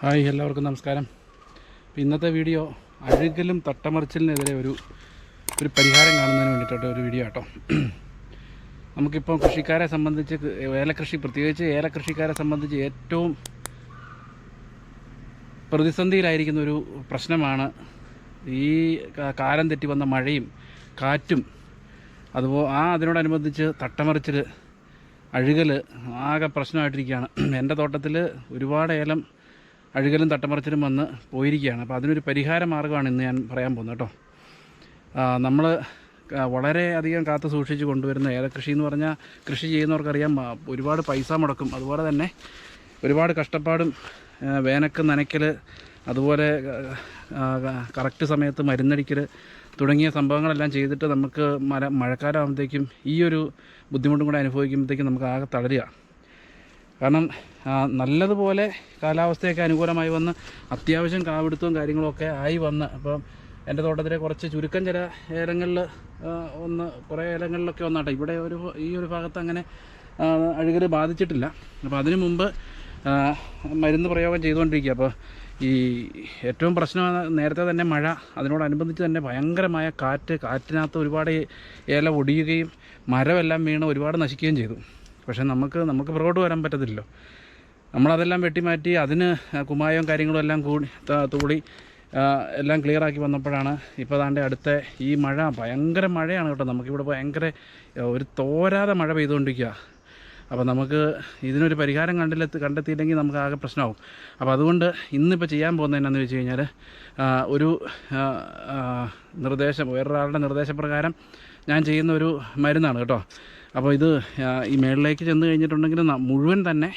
Hi എല്ലാവർക്കും നമസ്കാരം. ഇന്നത്തെ വീഡിയോ അഴുകലും തട്ടമറിച്ചിലിനെതിരെ ഒരു ഒരു പരിഹാരം കാണുന്നതിന് വേണ്ടിയിട്ടുള്ള ഒരു വീഡിയോ കേട്ടോ നമുക്കിപ്പം കൃഷിക്കാരെ സംബന്ധിച്ച് ഏലകൃഷി പ്രത്യേകിച്ച് ഏലകൃഷിക്കാരെ സംബന്ധിച്ച് ഏറ്റവും പ്രതിസന്ധിയിലായിരിക്കുന്ന ഒരു പ്രശ്നമാണ് ഈ കാലം തെറ്റി വന്ന മഴയും കാറ്റും. അതുപോലെ ആ അതിനോടനുബന്ധിച്ച് തട്ടമറിച്ചിൽ അഴുകൽ ആകെ പ്രശ്നമായിട്ടിരിക്കുകയാണ്. എന്റെ തോട്ടത്തിൽ ഒരുപാട് ഏലം അഴുകലും തട്ടമറിച്ചിലും വന്ന് പോയിരിക്കുകയാണ്. അപ്പോൾ അതിനൊരു പരിഹാര മാർഗമാണ് ഇന്ന് ഞാൻ പറയാൻ പോകുന്നത് കേട്ടോ. നമ്മൾ വളരെ അധികം കാത്തു സൂക്ഷിച്ച് കൊണ്ടുവരുന്ന ഏലകൃഷി എന്ന് പറഞ്ഞാൽ കൃഷി ചെയ്യുന്നവർക്കറിയാം ഒരുപാട് പൈസ മുടക്കും. അതുപോലെ തന്നെ ഒരുപാട് കഷ്ടപ്പാടും വേനക്ക് നനയ്ക്കൽ അതുപോലെ കറക്റ്റ് സമയത്ത് മരുന്നടിക്കൽ തുടങ്ങിയ സംഭവങ്ങളെല്ലാം ചെയ്തിട്ട് നമുക്ക് മഴ മഴക്കാലമാകുമ്പോഴത്തേക്കും ഈ ഒരു ബുദ്ധിമുട്ടും കൂടെ അനുഭവിക്കുമ്പോഴത്തേക്കും നമുക്ക് ആകെ തളരുക. കാരണം നല്ലതുപോലെ കാലാവസ്ഥയൊക്കെ അനുകൂലമായി വന്ന് അത്യാവശ്യം കാവെടുത്തവും കാര്യങ്ങളൊക്കെ ആയി വന്ന്. അപ്പം എന്റെ തോട്ടത്തിലെ കുറച്ച് ചുരുക്കം ചില ഏലങ്ങളിൽ ഒന്ന് കുറേ ഏലങ്ങളിലൊക്കെ ഒന്നാട്ടെ ഇവിടെ ഒരു ഈ ഒരു ഭാഗത്ത് അങ്ങനെ അഴുകൽ ബാധിച്ചിട്ടില്ല. അപ്പോൾ അതിനു മുമ്പ് മരുന്ന് പ്രയോഗം ചെയ്തുകൊണ്ടിരിക്കുക. അപ്പോൾ ഈ ഏറ്റവും പ്രശ്നം നേരത്തെ തന്നെ മഴ. അതിനോടനുബന്ധിച്ച് തന്നെ ഭയങ്കരമായ കാറ്റ് കാറ്റിനകത്ത് ഒരുപാട് ഏല ഒടിയുകയും മരമെല്ലാം വീണ് ഒരുപാട് നശിക്കുകയും ചെയ്തു. പക്ഷേ നമുക്ക് നമുക്ക് പുറകോട്ട് വരാൻ പറ്റത്തില്ലല്ലോ. നമ്മളതെല്ലാം വെട്ടിമാറ്റി അതിന് കുമ്മായവും കാര്യങ്ങളും എല്ലാം കൂടി തൂടി എല്ലാം ക്ലിയർ ആക്കി വന്നപ്പോഴാണ് ഇപ്പോൾ താണ്ടെ അടുത്ത ഈ മഴ ഭയങ്കര മഴയാണ് കേട്ടോ. നമുക്കിവിടെ ഭയങ്കര ഒരു തോരാതെ മഴ പെയ്തുകൊണ്ടിരിക്കുക അപ്പോൾ നമുക്ക് ഇതിനൊരു പരിഹാരം കണ്ടില്ല കണ്ടെത്തിയില്ലെങ്കിൽ നമുക്ക് ആകെ പ്രശ്നമാവും. അപ്പോൾ അതുകൊണ്ട് ഇന്നിപ്പോൾ ചെയ്യാൻ പോകുന്നത് എന്നാന്ന് വെച്ച് കഴിഞ്ഞാൽ ഒരു നിർദ്ദേശം വേറൊരാളുടെ നിർദ്ദേശപ്രകാരം ഞാൻ ചെയ്യുന്ന ഒരു മരുന്നാണ് കേട്ടോ. അപ്പോൾ ഇത് ഈ മേളിലേക്ക് ചെന്ന് കഴിഞ്ഞിട്ടുണ്ടെങ്കിൽ മുഴുവൻ തന്നെ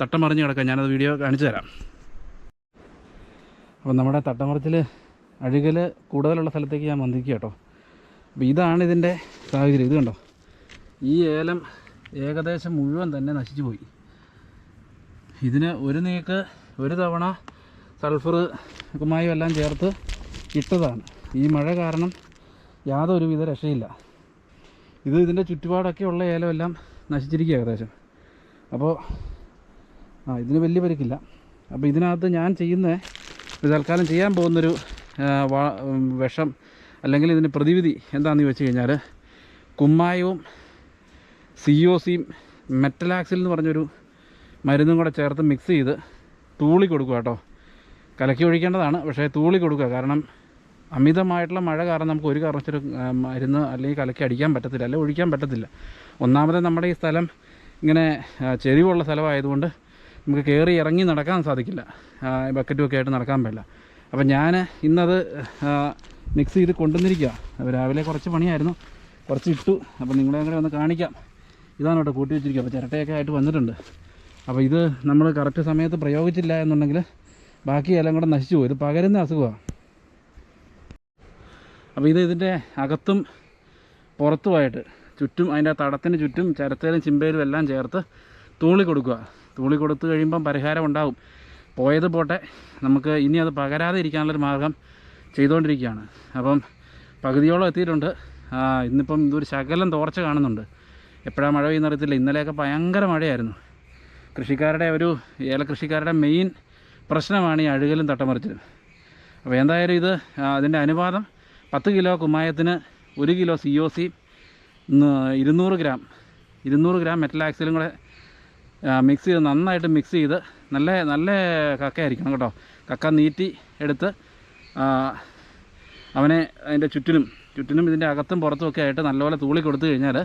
തട്ടം മറിഞ്ഞ് കിടക്കാം. ഞാനത് വീഡിയോ കാണിച്ചു തരാം. അപ്പോൾ നമ്മുടെ തട്ടമറിച്ചിൽ അഴുകൽ കൂടുതലുള്ള സ്ഥലത്തേക്ക് ഞാൻ വന്നിരിക്കുക കേട്ടോ. അപ്പോൾ ഇതാണ് ഇതിന്റെ സാഹചര്യം. ഇത് കണ്ടോ? ഈ ഏലം ഏകദേശം മുഴുവൻ തന്നെ നശിച്ചു പോയി. ഇതിന് ഒരു നീക്ക് ഒരു തവണ സൾഫർ കുമായും എല്ലാം ചേർത്ത് ഇട്ടതാണ്. ഈ മഴ കാരണം യാതൊരുവിധ രക്ഷയില്ല. ഇത് ഇതിന്റെ ചുറ്റുപാടൊക്കെ ഉള്ള ഏലം എല്ലാം നശിച്ചിരിക്കുക ഏകദേശം. അപ്പോൾ ആ ഇതിന് വലിയ പരിക്കില്ല. അപ്പോൾ ഇതിനകത്ത് ഞാൻ ചെയ്യുന്ന തൽക്കാലം ചെയ്യാൻ പോകുന്നൊരു വിഷം അല്ലെങ്കിൽ ഇതിന് പ്രതിവിധി എന്താണെന്ന് വെച്ച് കഴിഞ്ഞാൽ കുമ്മായവും സി ഒ സിയും മെറ്റലാക്സിൽ എന്ന് പറഞ്ഞൊരു മരുന്നും കൂടെ ചേർത്ത് മിക്സ് ചെയ്ത് തൂളി കൊടുക്കുക കേട്ടോ. കലക്കി ഒഴിക്കേണ്ടതാണ് പക്ഷേ തൂളി കൊടുക്കുക. കാരണം അമിതമായിട്ടുള്ള മഴ കാരണം നമുക്ക് ഒരു കാരണവശാലും ആ, മരുന്ന് അല്ലെങ്കിൽ കലക്കി അടിക്കാൻ പറ്റത്തില്ല അല്ലെങ്കിൽ ഒഴിക്കാൻ പറ്റത്തില്ല. ഒന്നാമത് നമ്മുടെ ഈ സ്ഥലം ഇങ്ങനെ ചെരിവുള്ള സ്ഥലമായതുകൊണ്ട് നമുക്ക് കയറി ഇറങ്ങി നടക്കാൻ സാധിക്കില്ല. ബക്കറ്റുമൊക്കെ ആയിട്ട് നടക്കാൻ പറ്റില്ല അപ്പം ഞാൻ ഇന്നത് മിക്സ് ചെയ്ത് കൊണ്ടുവന്നിരിക്കുക രാവിലെ കുറച്ച് പണിയായിരുന്നു. കുറച്ച് ഇട്ടു. അപ്പോൾ നിങ്ങളെ അങ്ങനെ ഒന്ന് കാണിക്കാം. ഇതാണ് കേട്ടോ കൂട്ടി വെച്ചിരിക്കുക അപ്പോൾ ചിരട്ടയൊക്കെ ആയിട്ട് വന്നിട്ടുണ്ട്. അപ്പോൾ ഇത് നമ്മൾ കറക്റ്റ് സമയത്ത് പ്രയോഗിച്ചില്ല എന്നുണ്ടെങ്കിൽ ബാക്കി എല്ലാം കൂടെ നശിച്ചു പോകും ഇത് പകരുന്ന അസുഖമാണ് അപ്പോൾ ഇത് ഇതിന്റെ അകത്തും പുറത്തുമായിട്ട് ചുറ്റും അതിന്റെ തടത്തിന് ചുറ്റും ചരത്തേലും ചിമ്പയിലും എല്ലാം ചേർത്ത് തൂളി കൊടുക്കുക. തൂളി കൊടുത്തു കഴിയുമ്പം പരിഹാരം ഉണ്ടാവും. പോയത് പോട്ടെ നമുക്ക് ഇനി അത് പകരാതെ ഇരിക്കാനുള്ളൊരു മാർഗം ചെയ്തുകൊണ്ടിരിക്കുകയാണ് അപ്പം പകുതിയോളം എത്തിയിട്ടുണ്ട്. ഇന്നിപ്പം ഇതൊരു ശകലം തോർച്ച കാണുന്നുണ്ട്. എപ്പോഴാണ് മഴ പെയ്യുന്ന അറിയത്തില്ല ഇന്നലെയൊക്കെ ഭയങ്കര മഴയായിരുന്നു. കൃഷിക്കാരുടെ ഒരു ഏലകൃഷിക്കാരുടെ മെയിൻ പ്രശ്നമാണ് ഈ അഴുകലും തട്ടമറിച്ചിലും. അപ്പോൾ എന്തായാലും ഇത് അതിന്റെ അനുപാതം പത്ത് കിലോ കുമ്മായത്തിന് ഒരു കിലോ സി ഒ സി ഇരുന്നൂറ് ഗ്രാം. ഇരുന്നൂറ് ഗ്രാം മെറ്റലാക്സിലും കൂടെ മിക്സ് ചെയ്ത് നന്നായിട്ട് മിക്സ് ചെയ്ത് നല്ല നല്ല കക്കയായിരിക്കണം കേട്ടോ. കക്ക നീറ്റി എടുത്ത് അവനെ അതിന്റെ ചുറ്റിനും ചുറ്റിനും ഇതിന്റെ അകത്തും പുറത്തും ഒക്കെ ആയിട്ട് നല്ലപോലെ തൂളി കൊടുത്തു കഴിഞ്ഞാൽ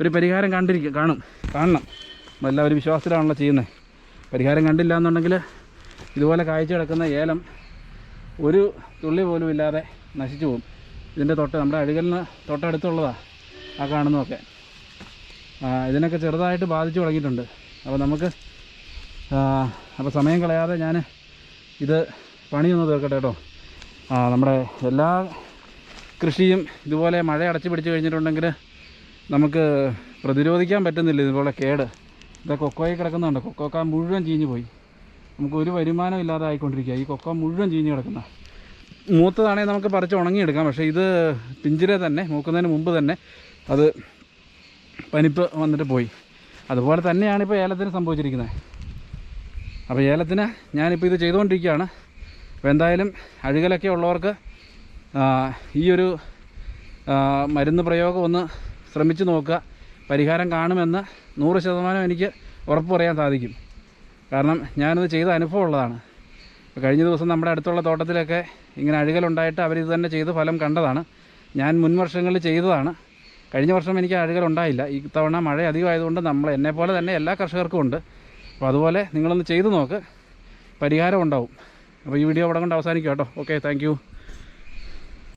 ഒരു പരിഹാരം കണ്ടിരിക്കും കാണും കാണണം. എല്ലാവരും വിശ്വാസത്തിലാണല്ലോ ചെയ്യുന്നത് പരിഹാരം കണ്ടില്ല എന്നുണ്ടെങ്കിൽ ഇതുപോലെ കാഴ്ച കിടക്കുന്ന ഏലം ഒരു തുള്ളി പോലും ഇല്ലാതെ നശിച്ചു പോകും. ഇതിന്റെ തൊട്ട് നമ്മുടെ അഴുകലിന് തൊട്ടടുത്തുള്ളതാണ് ആ കാണുന്നതൊക്കെ. ഇതിനൊക്കെ ചെറുതായിട്ട് ബാധിച്ചു തുടങ്ങിയിട്ടുണ്ട്. അപ്പോൾ നമുക്ക് അപ്പോൾ സമയം കളയാതെ ഞാൻ ഇത് പണിയൊന്ന് തീർക്കട്ടെ കേട്ടോ. നമ്മുടെ എല്ലാ കൃഷിയും ഇതുപോലെ മഴ അടച്ചു പിടിച്ച് കഴിഞ്ഞിട്ടുണ്ടെങ്കിൽ നമുക്ക് പ്രതിരോധിക്കാൻ പറ്റുന്നില്ല ഇതുപോലെ കേട്. ഇതാ കൊക്കോയിൽ കിടക്കുന്നുണ്ട്. കൊക്കോക്ക മുഴുവൻ ചീഞ്ഞു പോയി നമുക്ക് ഒരു വരുമാനം ഇല്ലാതെ ആയിക്കൊണ്ടിരിക്കുക ഈ കൊക്കോ മുഴുവൻ ചീഞ്ഞ് കിടക്കുന്ന. മൂത്തതാണെങ്കിൽ നമുക്ക് പറിച്ച് ഉണങ്ങിയെടുക്കാം. പക്ഷേ ഇത് പിഞ്ചിലെ തന്നെ മൂക്കുന്നതിന് മുമ്പ് തന്നെ അത് പനിപ്പ് വന്നിട്ട് പോയി. അതുപോലെ തന്നെയാണ് ഇപ്പോൾ ഏലത്തിന് സംഭവിച്ചിരിക്കുന്നത്. അപ്പോൾ ഏലത്തിന് ഞാനിപ്പോൾ ഇത് ചെയ്തുകൊണ്ടിരിക്കുകയാണ്. അപ്പോൾ എന്തായാലും അഴുകലൊക്കെ ഉള്ളവർക്ക് ഈ ഒരു മരുന്ന് പ്രയോഗം ഒന്ന് ശ്രമിച്ചു നോക്കുക. പരിഹാരം കാണുമെന്ന് നൂറ് ശതമാനം എനിക്ക് ഉറപ്പ് പറയാൻ സാധിക്കും. കാരണം ഞാനിത് ചെയ്ത അനുഭവം ഉള്ളതാണ്. ഇപ്പോൾ കഴിഞ്ഞ ദിവസം നമ്മുടെ അടുത്തുള്ള തോട്ടത്തിലൊക്കെ ഇങ്ങനെ അഴുകലുണ്ടായിട്ട് അവരിത് തന്നെ ചെയ്ത് ഫലം കണ്ടതാണ്. ഞാൻ മുൻവർഷങ്ങളിൽ ചെയ്തതാണ്. കഴിഞ്ഞ വർഷം എനിക്ക് അഴുകലുണ്ടായില്ല ഈ തവണ മഴ അധികമായതുകൊണ്ട് നമ്മൾ എന്നെപ്പോലെ തന്നെ എല്ലാ കർഷകർക്കും ഉണ്ട്. അപ്പോൾ അതുപോലെ നിങ്ങളൊന്ന് ചെയ്തു നോക്ക്. പരിഹാരം ഉണ്ടാവും. അപ്പോൾ ഈ വീഡിയോ അവിടെ കൊണ്ട് അവസാനിക്കും കേട്ടോ. Okay thank